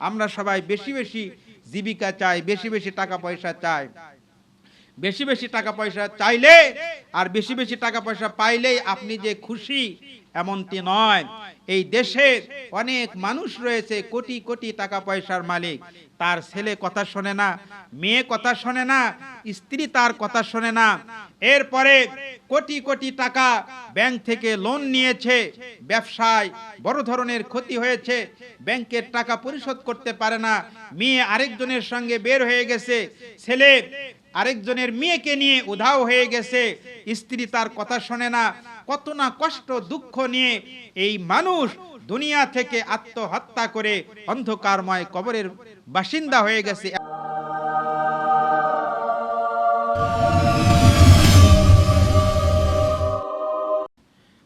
আমরা সবাই বেশি বেশি জীবিকা চাই বেশি বেশি টাকা পয়সা চাই। বেশি বেশি টাকা পয়সা চাইলে আর বেশি বেশি টাকা পয়সা পাইলেই আপনি যে খুশি, এমনটি নয়। এই দেশের অনেক মানুষ রয়েছে, কোটি কোটি টাকা পয়সার মালিক। তার ছেলে কথা শোনে না, মেয়ে কথা শোনে না, স্ত্রী তার কথা শোনে না। এরপরে কোটি কোটি টাকা ব্যাংক থেকে লোন নিয়েছে, ব্যবসায় বড় ধরনের ক্ষতি হয়েছে, ব্যাংকের টাকা পরিশোধ করতে পারে না। মেয়ে আরেকজনের সঙ্গে বের হয়ে গেছে, ছেলে আরেকজনের মেয়েকে নিয়ে উধাও হয়ে গেছে। স্ত্রী তার কথা শোনে না। কত না কষ্ট, দুঃখ নিয়ে এই মানুষ দুনিয়া থেকে আত্মহত্যা করে অন্ধকারময় কবরের বাসিন্দা হয়ে গেছে।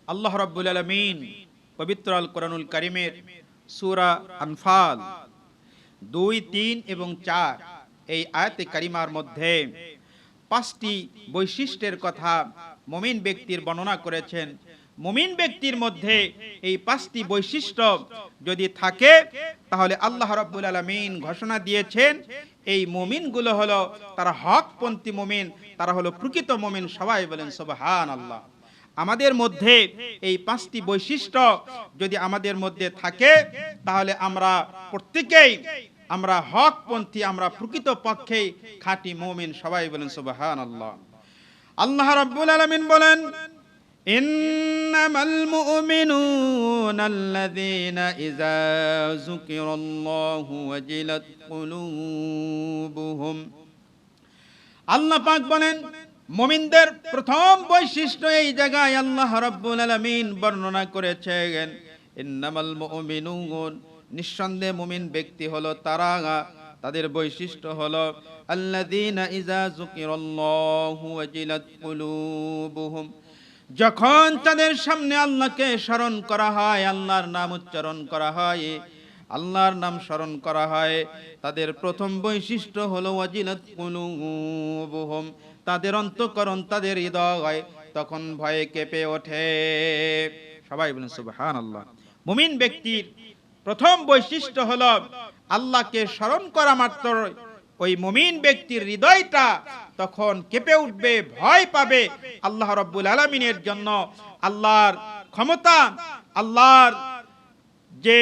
আল্লাহ রাব্বুল আলামিন পবিত্র আল কোরআনুল কারিমের সূরা আনফাল দুই, তিন এবং চার এই আয়াতে কারিমার মধ্যে পাঁচটি বৈশিষ্ট্যের কথা মুমিন ব্যক্তির বর্ণনা করেছেন। মুমিন ব্যক্তির মধ্যে এই পাঁচটি বৈশিষ্ট্য যদি থাকে, তাহলে আল্লাহ রাব্বুল আলামিন ঘোষণা দিয়েছেন, এই মুমিনগুলো হলো তারা হকপন্থী মুমিন, তারা হলো প্রকৃত মুমিন সবাই বলেন সুবহানাল্লাহ। আমাদের মধ্যে এই পাঁচটি বৈশিষ্ট্য যদি আমাদের মধ্যে থাকে, তাহলে আমরা প্রত্যেকেই আমরা হকপন্থী আমরা প্রকৃত পক্ষে খাঁটি মুমিন সবাই বলেন সুবহানাল্লাহ আল্লাহ রাব্বুল আলামিন বলেন إنما المؤمنون الذين إذا ذكر الله وجلت قلوبهم আল্লাহ পাক বলেন মুমিনদের প্রথম বৈশিষ্ট্য এই জায়গায় আল্লাহ রাব্বুল আলামিন বর্ণনা করেছেন ইন্নামাল মুমিনুন নিঃসন্দেহে মুমিন ব্যক্তি হলো, তারা তাদের বৈশিষ্ট্য হলো, আল্লাযীনা ইযা যুকিরাল্লাহু ওয়াজিলাত কুলুবুহুম। যখন তাদের সামনে আল্লাহকে স্মরণ করা হয়, আল্লাহর নাম উচ্চারণ করা হয়, আল্লাহর নাম স্মরণ করা হয়, তাদের প্রথম বৈশিষ্ট্য হলো, ওয়াজিলাত কুলুবুহুম। তাদের অন্তঃকরণ তাদের হৃদয়, তখন ভয়ে কেঁপে ওঠে। সবাই বলেন, সুবহানাল্লাহ। মুমিন ব্যক্তির প্রথম বৈশিষ্ট্য হলো আল্লাহকে স্মরণ করা মাত্র। ওই মুমিন ব্যক্তির হৃদয়টা তখন কেঁপে উঠবে, ভয় পাবে আল্লাহ রব্বুল আলমিনের জন্য। আল্লাহর ক্ষমতা, আল্লাহর যে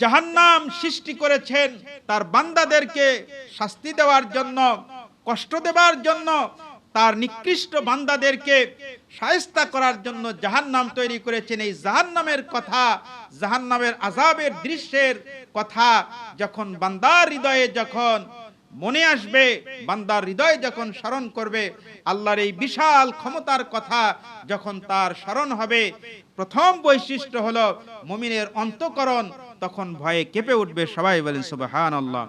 জাহান্নাম সৃষ্টি করেছেন, তার বান্দাদেরকে শাস্তি দেওয়ার জন্য, কষ্ট দেওয়ার জন্য তার নিকৃষ্ট বান্দাদেরকে সায়স্তা করার জন্য জাহান্নাম তৈরি করেছেন। এই জাহান্নামের কথা, জাহান্নামের আজাবের দৃশ্যের কথা যখন বান্দার হৃদয়ে যখন মনে আসবে, বান্দার হৃদয় যখন স্মরণ করবে, আল্লাহর এই বিশাল ক্ষমতার কথা যখন তার স্মরণ হবে, প্রথম বৈশিষ্ট্য হলো মুমিনের অন্তকরণ তখন ভয়ে কেঁপে উঠবে। সবাই বলেন সুবাহান আল্লাহ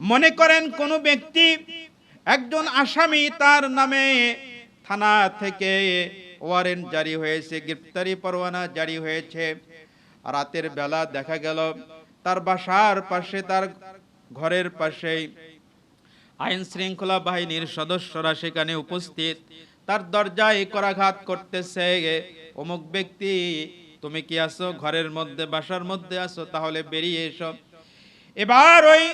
মনে করেন কোন ব্যক্তি একজন আসামি তার নামে থানা থেকে ওয়ারেন্ট জারি হয়েছে, গ্রেপ্তারি পরোয়ানা জারি হয়েছে। রাতের বেলা দেখা গেল, তার বাসার পাশে, তার ঘরের পাশেই আইন শৃঙ্খলা বাহিনীর সদস্যরা সেখানে উপস্থিত। তার দরজায় করাঘাত করতেছে অমুক ব্যক্তি, তুমি কি আসো ঘরের মধ্যে, বাসার মধ্যে আসো তাহলে বেরিয়ে এসো। এবার ওই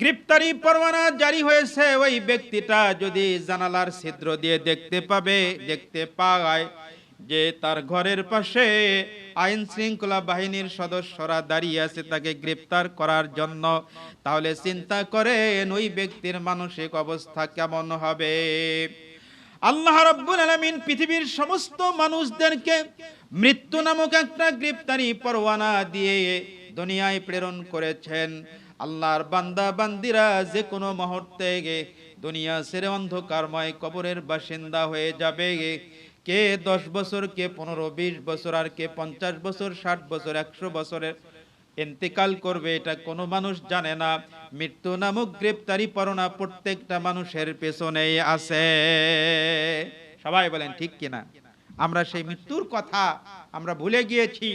গ্রেপ্তারি পরোয়ানা জারি হয়েছে। ওই ব্যক্তিটা যদি জানালার ছিদ্র দিয়ে দেখতে পাবে, দেখতে পায় যে তার ঘরের পাশে আইন শৃঙ্খলা বাহিনীর সদস্যরা দাঁড়িয়ে আছে তাকে গ্রেপ্তার করার জন্য। তাহলে চিন্তা করেন, ওই ব্যক্তির মানসিক অবস্থা কেমন হবে? আল্লাহ রাব্বুল আলামিন পৃথিবীর সমস্ত মানুষদেরকে মৃত্যু নামক একটা গ্রেপ্তারি পরোয়ানা দিয়ে দুনিয়ায় প্রেরণ করেছেন। আল্লাহর বান্দা, বান্দিরা যে কোনো মুহূর্তে দুনিয়া ছেড়ে অন্ধকারময় কবরের বাসিন্দা হয়ে যাবে কে দশ বছর, কে পনেরো, বিশ বছর, আর কে পঞ্চাশ বছর, ষাট বছর, একশো বছরের ইন্তেকাল করবে, এটা কোনো মানুষ জানে না। মৃত্যু নামক গ্রেপ্তারি পরোনা প্রত্যেকটা মানুষের পেছনেই আছে। সবাই বলেন, ঠিক কিনা? আমরা সেই মৃত্যুর কথা আমরা ভুলে গিয়েছি,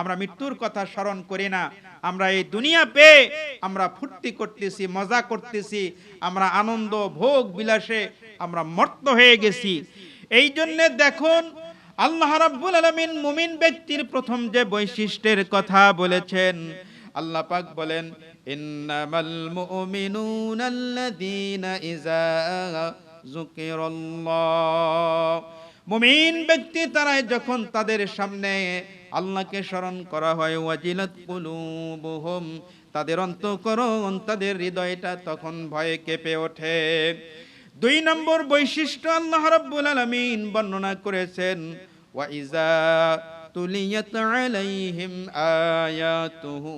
আমরা মৃত্যুর কথা স্মরণ করি না। আমরা এই দুনিয়া পেয়ে আমরা ফুর্তি করতেছি, মজা করতেছি, আমরা আনন্দ, ভোগ, বিলাসে আমরা মর্ত হয়ে গেছি। এই জন্যে দেখুন, আল্লাহ রাব্বুল আলামিন মুমিন ব্যক্তির প্রথম যে বৈশিষ্ট্যের কথা বলেছেন, আল্লাহ পাক বলেন, ইন্নামাল মুমিনুনা আল্লাযীনা ইযা যুকিরাল্লাহ। মুমিন ব্যক্তি তারাই যখন তাদের সামনে আল্লাহকে স্মরণ করা হয়, ওয়াজিলাত কুলুবুহুম, তাদের অন্তঃকরণ, তাদের হৃদয়টা তখন ভয়ে কেঁপে ওঠে। দুই নম্বর বৈশিষ্ট্য আল্লাহ রাব্বুল আলামিন বর্ণনা করেছেন ওয়া ইজা তুলিয়াত আলাইহিম আয়াতুহু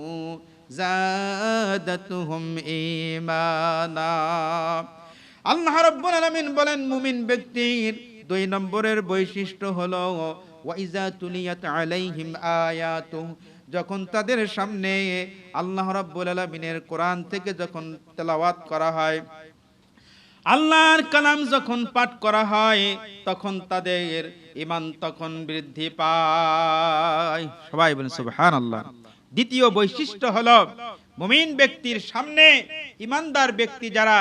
জাদাতুহুম ঈমানা। আল্লাহ রাব্বুল আলামিন বলেন, মুমিন ব্যক্তির দুই নম্বরের বৈশিষ্ট্য হলো ওয়াইজা তুলিয়াত আলাইহিম আয়াতুহু যখন তাদের সামনে আল্লাহ রাব্বুল আলামিনের কোরআন থেকে যখন তেলাওয়াত করা হয়, আল্লাহর কালাম যখন পাঠ করা হয়, তখন তাদের ইমান তখন বৃদ্ধি পায়। সবাই বলেন, সুবহানাল্লাহ দ্বিতীয় বৈশিষ্ট্য হলো, মুমিন ব্যক্তির সামনে ইমানদার ব্যক্তি যারা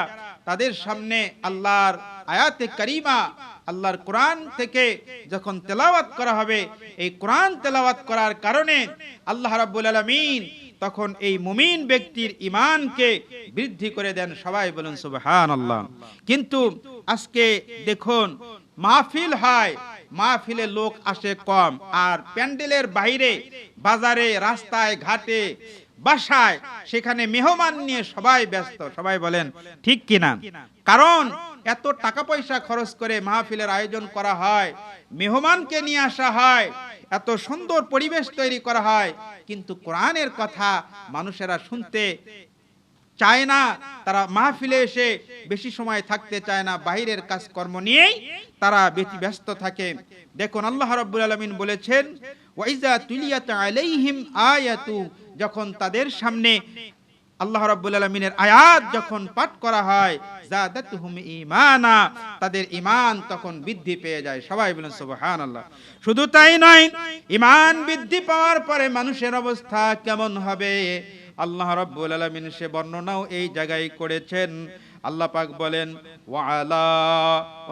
তাদের সামনে আল্লাহর আয়াতে কারিমা, আল্লাহর কোরআন থেকে যখন তেলাওয়াত করা হবে, এই কোরআন তেলাওয়াত করার কারণে আল্লাহ রাব্বুল আলামিন তখন এই মুমিন ব্যক্তির ইমানকে বৃদ্ধি করে দেন। সবাই বলুন, সুবহানাল্লাহ। কিন্তু আজকে দেখুন, মাহফিল হয়, মাহফিলে লোক আসে কম, আর প্যান্ডেলের বাইরে, বাজারে, রাস্তায়, ঘাটে বাসায় সেখানে মেহমান নিয়ে সবাই ব্যস্ত। সবাই বলেন, ঠিক কিনা কারণ এত টাকা পয়সা খরচ করে মাহফিলের আয়োজন করা হয়, মেহমানকে নিয়ে আসা হয়, এত সুন্দর পরিবেশ তৈরি করা হয়। কিন্তু কোরআনের কথা মানুষেরা শুনতে চায় না, তারা মাহফিলে এসে বেশি সময় থাকতে চায় না, বাহিরের কাজকর্ম নিয়েই তারা বেশি ব্যস্ত থাকে। দেখুন, আল্লাহ রাব্বুল আলামিন বলেছেন ওয়াইজা তুলিয়াত আলাইহিম আয়াতু যখন তাদের সামনে আল্লাহ রাব্বুল আলামিনের আয়াত যখন পাঠ করা হয় জাদাতুহুম ঈমানা, তাদের ঈমান তখন বৃদ্ধি পেয়ে যায়। সবাই বলেন, সুবহানাল্লাহ। শুধু তাই নয়, ঈমান বৃদ্ধি পাওয়ার পরে মানুষের অবস্থা কেমন হবে? আল্লাহ রাব্বুল আলামিন সে বর্ণনাও এই জায়গায় করেছেন। আল্লাহ পাক বলেন ওয়ালা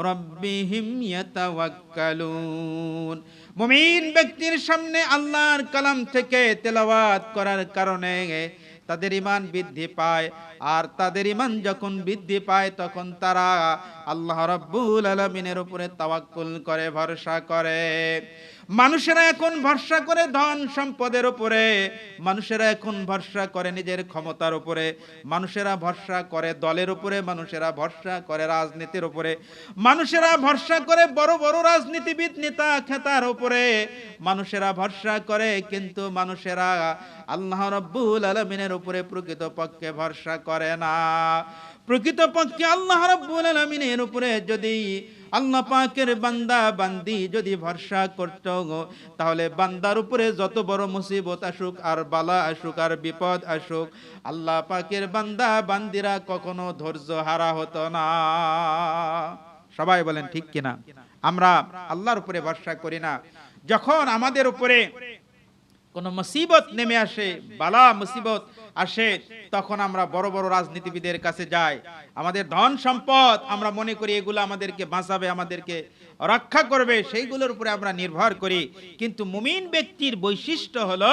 রাব্বিহিম ইয়াতাওয়াক্কালুন। মুমিন ব্যক্তির সামনে আল্লাহর কালাম থেকে তেলাওয়াত করার কারণে তাদের ইমান বৃদ্ধি পায়। আর তাদের ইমান যখন বৃদ্ধি পায়, তখন তারা আল্লাহ রব্বুল আলমিনের উপরে তাওয়াক্কুল করে, ভরসা করে। মানুষেরা এখন ভরসা করে ধন সম্পদের উপরে, মানুষেরা এখন ভরসা করে নিজের ক্ষমতার উপরে, মানুষেরা ভরসা করে দলের উপরে, মানুষেরা ভরসা করে রাজনীতির উপরে, মানুষেরা ভরসা করে বড় বড় রাজনীতিবিদ নেতা খেতার উপরে, মানুষেরা ভরসা করে কিন্তু মানুষেরা আল্লাহ রব্বুল আলমিনের উপরে প্রকৃত পক্ষে ভরসা করে না। প্রকৃত পক্ষে আল্লাহ রব্বুল আলমিনের উপরে যদি আল্লাহ পাকের বান্দা, বান্দি যদি ভরসা করত তাহলে বান্দার উপরে যত বড় মুসিবত আসুক, আর বালা আসুক, আর বিপদ আসুক, আল্লাহ পাকের বান্দা, বান্দিরা কখনো ধৈর্য হারা হতো না। সবাই বলেন ঠিক কিনা? আমরা আল্লাহর উপরে ভরসা করি না। যখন আমাদের উপরে কোন মুসিবত নেমে আসে, বালা মুসিবত আসে তখন আমরা বড় বড় রাজনীতিবিদের কাছে যাই। আমাদের ধন সম্পদ আমরা মনে করি এগুলো আমাদেরকে বাঁচাবে, আমাদেরকে রক্ষা করবে, সেইগুলোর উপরে আমরা নির্ভর করি। কিন্তু মুমিন ব্যক্তির বৈশিষ্ট্য হলো,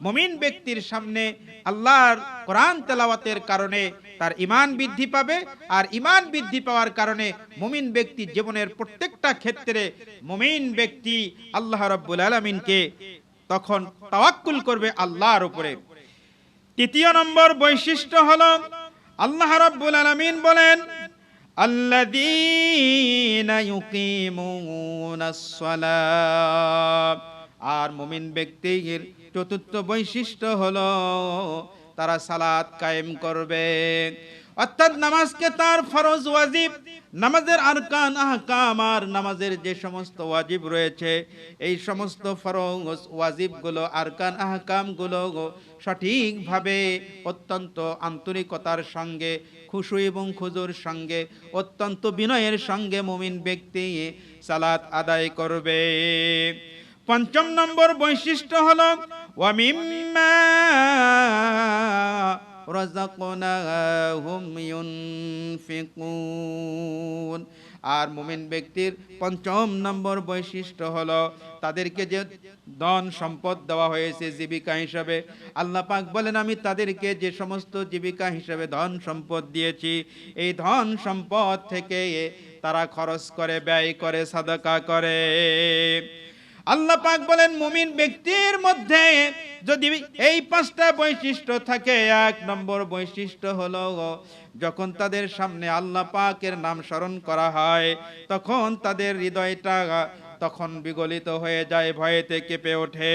মুমিন ব্যক্তির সামনে আল্লাহর কোরআন তেলাওয়াতের কারণে তার ইমান বৃদ্ধি পাবে আর ইমান বৃদ্ধি পাওয়ার কারণে মুমিন ব্যক্তি জীবনের প্রত্যেকটা ক্ষেত্রে মুমিন ব্যক্তি আল্লাহ রাব্বুল আলামিনকে তখন তাওয়াক্কুল করবে আল্লাহর উপরে। তৃতীয় নম্বর বৈশিষ্ট্য হল আল্লাহ রাব্বুল আলামিন বলেন আর মুমিন ব্যক্তির চতুর্থ বৈশিষ্ট্য হলো তারা সালাত কায়েম করবে। অর্থাৎ নামাজকে তার ফরজ ওয়াজিব, নামাজের আরকান, আহকাম আর নামাজের যে সমস্ত ওয়াজিব রয়েছে, এই সমস্ত ফরজ ওয়াজিবগুলো, আরকান, আহকামগুলো সঠিকভাবে অত্যন্ত আন্তরিকতার সঙ্গে, খুশু এবং খুজুর সঙ্গে, অত্যন্ত বিনয়ের সঙ্গে মুমিন ব্যক্তি সালাত আদায় করবে। পঞ্চম নম্বর বৈশিষ্ট্য হলো ওয়ামিম্মা রাযাকনাহুম ইউনফিকুন। আর মুমিন ব্যক্তির পঞ্চম নম্বর বৈশিষ্ট্য হলো তাদেরকে যে ধন সম্পদ দেওয়া হয়েছে জীবিকা হিসাবে, আল্লাহ পাক বলেন, আমি তাদেরকে যে সমস্ত জীবিকা হিসাবে ধন সম্পদ দিয়েছি, এই ধন সম্পদ থেকে তারা খরচ করে, ব্যয় করে, সাদাকা করে। আল্লাহ পাক বলেন, মুমিন ব্যক্তির মধ্যে যদি এই পাঁচটা বৈশিষ্ট্য থাকে, এক নম্বর বৈশিষ্ট্য হলো যখন তাদের সামনে আল্লাহ পাকের নাম স্মরণ করা হয়, তখন তাদের হৃদয়টা তখন বিগলিত হয়ে যায়, ভয়েতে কেঁপে ওঠে।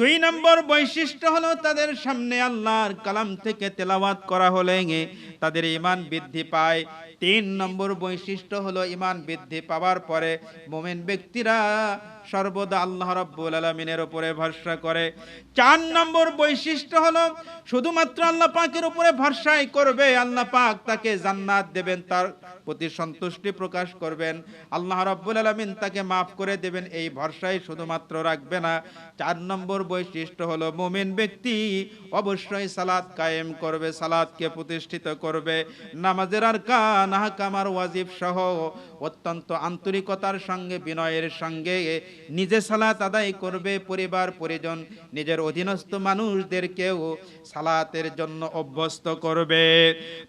দুই নম্বর বৈশিষ্ট্য হলো তাদের সামনে আল্লাহর কালাম থেকে তেলাওয়াত করা হলে তাদের ইমান বৃদ্ধি পায়। তিন নম্বর বৈশিষ্ট্য হলো ইমান বৃদ্ধি পাওয়ার পরে মোমেন ব্যক্তিরা সর্বদা আল্লাহ রাব্বুল আলামিনের উপরে ভরসা করে। চার নম্বর বৈশিষ্ট্য হলো শুধুমাত্র আল্লাহ পাকের উপরে ভরসাই করবে, আল্লাহ পাক তাকে জান্নাত দেবেন, তার প্রতি সন্তুষ্টি প্রকাশ করবেন। আল্লাহ রাব্বুল আলামিন তাকে মাফ করে দেবেন, এই ভরসাই শুধুমাত্র রাখবে না। চার নম্বর বৈশিষ্ট্য হলো মুমিন ব্যক্তি অবশ্যই সালাদ কায়েম করবে সালাদকে প্রতিষ্ঠিত করবে। নামাজের আর কান আহকামার ওয়াজিব সহ অত্যন্ত আন্তরিকতার সঙ্গে, বিনয়ের সঙ্গে নিজে সালাত আদায় করবে পরিবার, পরিজন, নিজের অধীনস্থ মানুষদেরকেও সালাতের জন্য অভ্যস্ত করবে।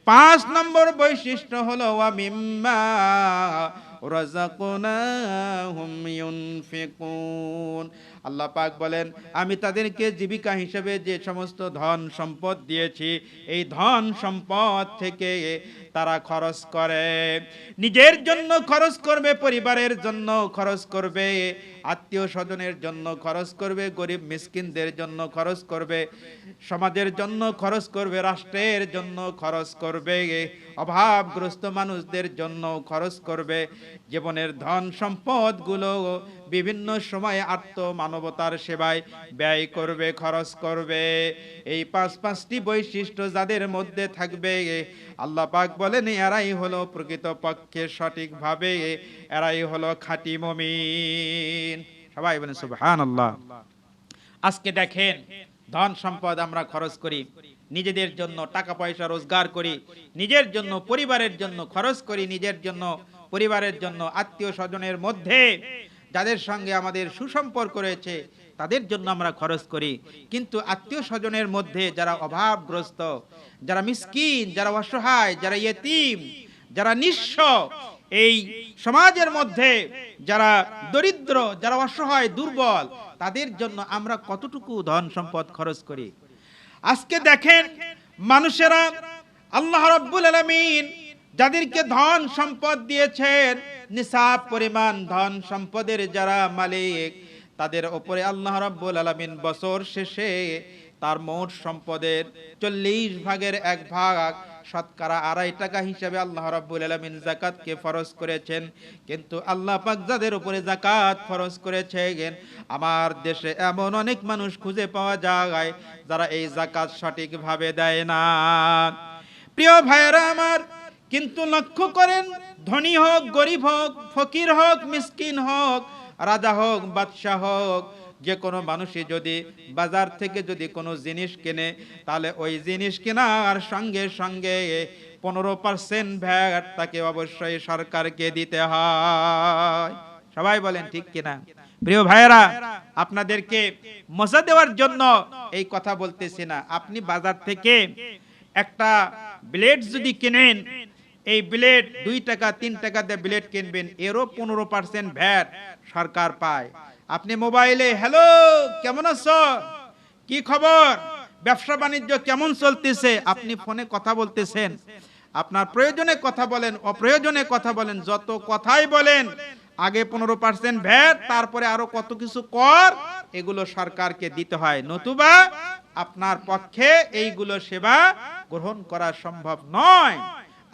পাঁচ নম্বর বৈশিষ্ট্য হলো ওয়ামিম্মা রাযাকনাহুম ইউনফিকুন। আল্লাহ পাক বলেন, আমি তাদেরকে জীবিকা হিসেবে যে সমস্ত ধন সম্পদ দিয়েছি, এই ধন সম্পদ থেকে তারা খরচ করে। নিজের জন্য খরচ করবে, পরিবারের জন্য খরচ করবে, আত্মীয় স্বজনের জন্য খরচ করবে, গরিব মিসকিনদের জন্য খরচ করবে, সমাজের জন্য খরচ করবে, রাষ্ট্রের জন্য খরচ করবে, অভাবগ্রস্ত মানুষদের জন্য খরচ করবে, জীবনের ধন সম্পদগুলো বিভিন্ন সময়ে আত্ম মানবতার সেবায় ব্যয় করবে, খরচ করবে। এই পাঁচ পাঁচটি বৈশিষ্ট্য যাদের মধ্যে থাকবে, আল্লাহ পাক বলেন, এরাই হলো প্রকৃত পক্ষে সঠিকভাবে, এরাই হলো খাঁটি মমিন। সবাই বলেন, সুবহানাল্লাহ। আজকে দেখেন, ধন সম্পদ আমরা খরচ করি, নিজেদের জন্য টাকা পয়সা রোজগার করি, নিজের জন্য পরিবারের জন্য খরচ করি, নিজের জন্য পরিবারের জন্য আত্মীয় স্বজনের মধ্যে যাদের সঙ্গে আমাদের সুসম্পর্ক রয়েছে, তাদের জন্য আমরা খরচ করি। কিন্তু আত্মীয় স্বজনের মধ্যে যারা অভাবগ্রস্ত, যারা মিসকিন, যারা অসহায়, যারা ইয়েতিম, যারা নিঃস্ব, এই সমাজের মধ্যে যারা দরিদ্র, যারা অসহায়, দুর্বল, তাদের জন্য আমরা কতটুকু ধন সম্পদ খরচ করি? আজকে দেখেন, মানুষেরা আল্লাহ রাব্বুল আলামিন যাদেরকে ধন সম্পদ দিয়েছেন, নিসাব পরিমাণ ধন সম্পদের যারা মালিক, তাদের উপরে আল্লাহ রাব্বুল আলামিন বছর শেষে তার মোট সম্পদের চল্লিশ ভাগের এক ভাগ শতকরা আড়াই টাকা হিসাবে আল্লাহ রাব্বুল আলামিন জাকাতকে ফরজ করেছেন। কিন্তু আল্লাহ পাক যাদের উপরে জাকাত ফরজ করেছেন, আমার দেশে এমন অনেক মানুষ খুঁজে পাওয়া যায় যারা এই জাকাত সঠিকভাবে দেয় না। প্রিয় ভাইয়েরা আমার কিন্তু লক্ষ্য করেন, ধনী হোক, গরিব হোক, ফকির হোক, মিসকিন হোক, রাজা হোক, বাদশাহ হোক, যে কোনো মানুষই যদি বাজার থেকে যদি কোনো জিনিস কেনে, তাহলে ওই জিনিস কেনার সঙ্গে সঙ্গে পনেরো পার্সেন্ট ভ্যাট তাকে অবশ্যই সরকারকে দিতে হয়। সবাই বলেন ঠিক কিনা? প্রিয় ভাইয়েরা, আপনাদেরকে মজা দেওয়ার জন্য এই কথা বলতেছি না। আপনি বাজার থেকে একটা ব্লেড যদি কেনেন এই ব্লেড দুই টাকা, তিন টাকা দিয়ে ব্লেড কিনবেন, এরও পনেরো পার্সেন্ট ভ্যাট সরকার পায়। আপনি মোবাইলে, হ্যালো, কেমন আছো? কি খবর? ব্যবসা বাণিজ্য কেমন চলতেছে? আপনি ফোনে কথা বলতেছেন। আপনার প্রয়োজনে কথা বলেন, অপ্রয়োজনে কথা বলেন, যত কথাই বলেন, আগে পনেরো পার্সেন্ট ভ্যাট, তারপরে আরও কত কিছু কর, এগুলো সরকারকে দিতে হয়। নতুবা আপনার পক্ষে এইগুলো সেবা গ্রহণ করা সম্ভব নয়।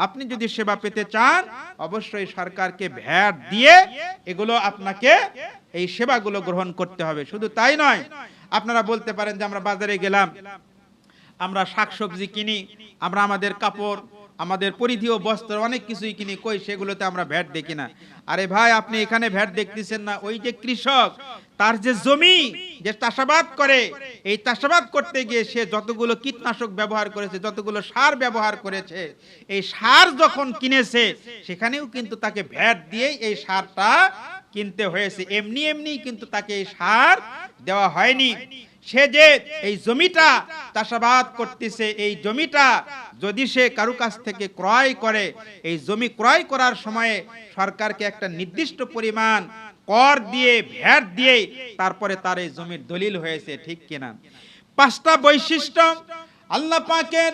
আপনি যদি সেবা পেতে চান, অবশ্যই সরকারকে ভ্যাট দিয়ে এগুলো আপনাকে এই সেবাগুলো গ্রহণ করতে হবে। শুধু তাই নয়, আপনারা বলতে পারেন যে আমরা বাজারে গেলাম, আমরা শাকসবজি কিনি, আমরা আমাদের কাপড় আমাদের পরিধি ও বস্ত্র, অনেক কিছুই কিনি, কই সেগুলোতে আমরা ভ্যাট দেখি না আরে ভাই, আপনি এখানে ভ্যাট দেখতেছেন না, ওই যে কৃষক, তার যে জমি যে চাষাবাদ করে, এই চাষাবাদ করতে গিয়ে সে যতগুলো কীটনাশক ব্যবহার করেছে, যতগুলো সার ব্যবহার করেছে, এই সার যখন কিনেছে, সেখানেও কিন্তু তাকে ভ্যাট দিয়েই এই সারটা কিনতে হয়েছে। এমনি এমনি কিন্তু তাকে এই সার দেওয়া হয়নি। সে যে এই জমিটা চাষাবাদ করতেছে, এই জমিটা যদি সে কারু কাছ থেকে ক্রয় করে, এই জমি ক্রয় করার সময়ে সরকারকে একটা নির্দিষ্ট পরিমাণ কর দিয়ে ভ্যাট দিয়ে তারপরে তার এই জমির দলিল হয়েছে, ঠিক কিনা? পাঁচটা বৈশিষ্ট্য আল্লাহ পাকের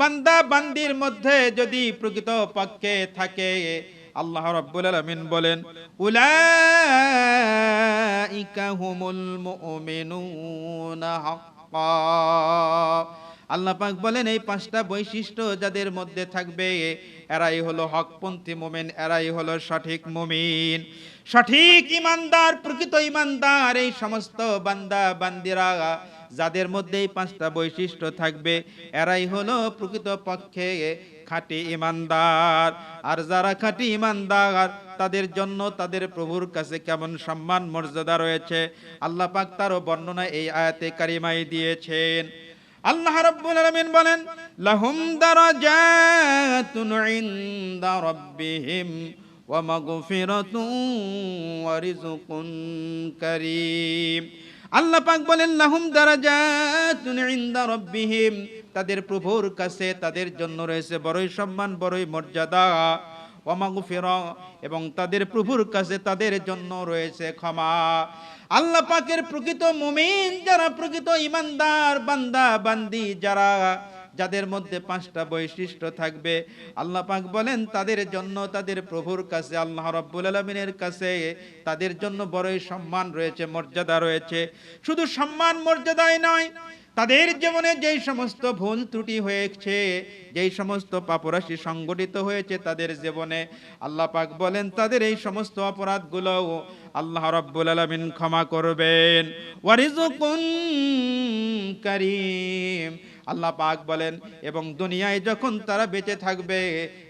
বান্দা বান্দির মধ্যে যদি প্রকৃত পক্ষে থাকে আল্লাহ রাব্বুল আলামিন বলেন, উলাইকা হুমুল মুমিনুনা হাক্কা। আল্লাহ পাক বলেন, এই পাঁচটা বৈশিষ্ট্য যাদের মধ্যে থাকবে, এরাই হলো হকপন্থী মুমিন, এরাই হলো সঠিক মুমিন। সঠিক ইমানদার, প্রকৃত ইমানদার, এই সমস্ত বান্দা, বান্দিরা, যাদের মধ্যে এই পাঁচটা বৈশিষ্ট্য থাকবে, এরাই হলো প্রকৃত পক্ষে খাঁটি ইমানদার। আর যারা খাঁটি ইমানদার, তাদের জন্য তাদের প্রভুর কাছে কেমন সম্মান, মর্যাদা রয়েছে। আল্লাহ পাক তারও বর্ণনা এই আয়াতে কারিমাই দিয়েছেন। আল্লাহ রাব্বুল আলামিন বলেন, লাহুম দারাজাতুন ইনদা রাব্বিহিম ওয়া মাগফিরাতুন ওয়া রিজকুন কারীম। আল্লাহ পাক বলেন, লাহুম দারাজাতুন ইনদা রাব্বিহিম তাদের প্রভুর কাছে তাদের জন্য রয়েছে বড়ই সম্মান, বড়ই মর্যাদা। ওয়ামাগফিরা এবং তাদের প্রভুর কাছে তাদের জন্য রয়েছে ক্ষমা। আল্লাহ পাকের প্রকৃত মুমিন, যারা প্রকৃত ইমানদার, বান্দা, বান্দি, যারা যাদের মধ্যে পাঁচটা বৈশিষ্ট্য থাকবে, আল্লাহ পাক বলেন, তাদের জন্য তাদের প্রভুর কাছে, আল্লাহ রাব্বুল আলমিনের কাছে তাদের জন্য বড়ই সম্মান রয়েছে, মর্যাদা রয়েছে। শুধু সম্মান, মর্যাদাই নয়, তাদের জীবনে যেই সমস্ত ভুল ত্রুটি হয়েছে, যেই সমস্ত পাপরাশি সংগঠিত হয়েছে তাদের জীবনে, আল্লাহ পাক বলেন, তাদের এই সমস্ত অপরাধগুলো আল্লাহ রাব্বুল আলামিন ক্ষমা করবেন। ওয়ারিজুকুন কারীম। আল্লাহ পাক বলেন, এবং দুনিয়ায় যখন তারা বেঁচে থাকবে,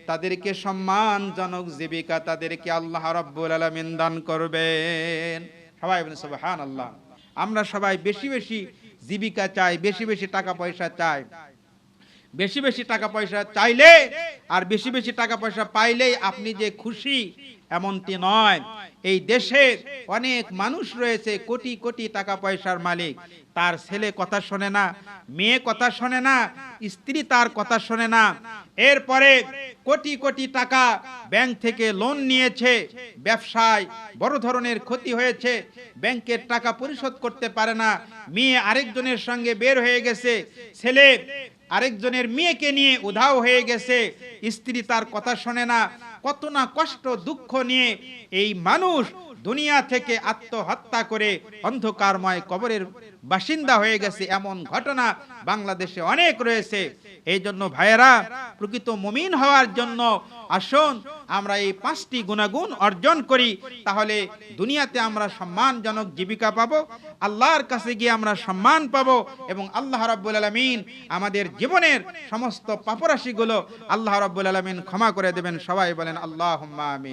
তাদেরকে সম্মানজনক জীবিকা তাদেরকে আল্লাহ রাব্বুল আলামিন দান করবেন। সবাই বলেন, সুবহানাল্লাহ। আমরা সবাই বেশি বেশি জীবিকা চাই, বেশি বেশি টাকা পয়সা চাই। বেশি বেশি টাকা পয়সা চাইলে আর বেশি বেশি টাকা পয়সা পাইলেই আপনি যে খুশি, এমনটি নয়। এই দেশের অনেক মানুষ রয়েছে, কোটি কোটি টাকা পয়সার মালিক। তার ছেলে কথা শোনে না, মেয়ে কথা শোনে না, স্ত্রী তার কথা শোনে না। এরপরে কোটি কোটি টাকা ব্যাংক থেকে লোন নিয়েছে, ব্যবসায় বড় ধরনের ক্ষতি হয়েছে, ব্যাংকের টাকা পরিশোধ করতে পারে না। মেয়ে আরেকজনের সঙ্গে বের হয়ে গেছে, ছেলে আরেকজনের মেয়েকে নিয়ে উধাও হয়ে গেছে। স্ত্রী তার কথা শোনে না। কত না কষ্ট, দুঃখ নিয়ে এই মানুষ দুনিয়া থেকে আত্মহত্যা করে অন্ধকারময় কবরের বাসিন্দা হয়ে গেছে এমন ঘটনা বাংলাদেশে অনেক রয়েছে। এই জন্য ভাইয়েরা, প্রকৃত মুমিন হওয়ার জন্য আসুন, আমরা এই পাঁচটি গুণাগুণ অর্জন করি। তাহলে দুনিয়াতে আমরা সম্মানজনক জীবিকা পাবো, আল্লাহর কাছে গিয়ে আমরা সম্মান পাবো এবং আল্লাহ রাব্বুল আলামিন আমাদের জীবনের সমস্ত পাপরাশিগুলো আল্লাহ রাব্বুল আলামিন ক্ষমা করে দেবেন। সবাই বলেন, আল্লাহুম্মা আমিন।